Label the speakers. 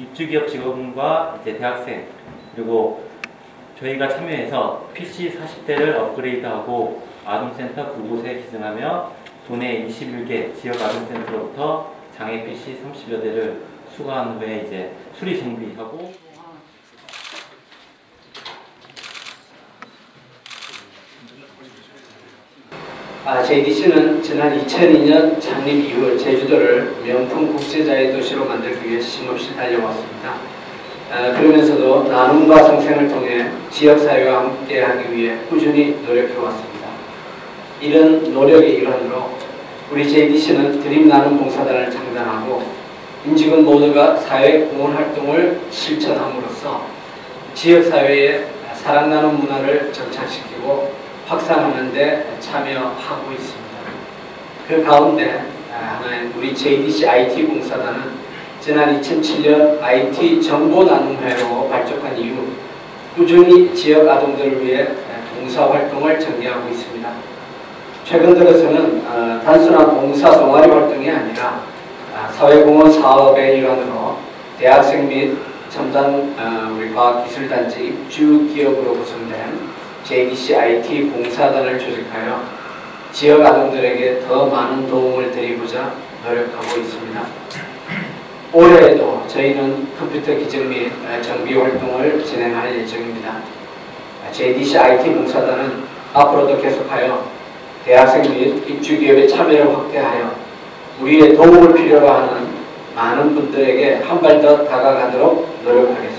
Speaker 1: 입주기업 직원과 이제 대학생 그리고 저희가 참여해서 PC 40대를 업그레이드하고 아동센터 9곳에 기증하며 도내 21개 지역 아동센터로부터 장애 PC 30여 대를 수거한 후에 이제 수리 정비하고
Speaker 2: 아, JDC는 지난 2002년 창립 이후 제주도를 명품 국제자의 도시로 만들기 위해 쉼없이 달려왔습니다. 아, 그러면서도 나눔과 상생을 통해 지역사회와 함께하기 위해 꾸준히 노력해왔습니다. 이런 노력의 일환으로 우리 JDC는 드림 나눔 봉사단을 창단하고 임직원 모두가 사회 공헌 활동을 실천함으로써 지역사회에 사랑 나눔 문화를 정착시키고 확산하는 데 참여하고 있습니다. 그 가운데 하나인 우리 JDC IT 봉사단은 지난 2007년 IT 정보 나눔회로 발족한 이후 꾸준히 지역 아동들을 위해 봉사 활동을 전개하고 있습니다. 최근 들어서는 어, 단순한 봉사 동아리 활동이 아니라 어, 사회공헌 사업의 일환으로 대학생 및 첨단 어, 우리 과학기술단지 주 기업으로 구성된 JDC IT 봉사단을 조직하여 지역 아동들에게 더 많은 도움을 드리고자 노력하고 있습니다. 올해에도 저희는 컴퓨터 기증 및 정비 활동을 진행할 예정입니다. JDC IT 봉사단은 앞으로도 계속하여 대학생 및 입주기업의 참여를 확대하여 우리의 도움을 필요로 하는 많은 분들에게 한 발 더 다가가도록 노력하겠습니다.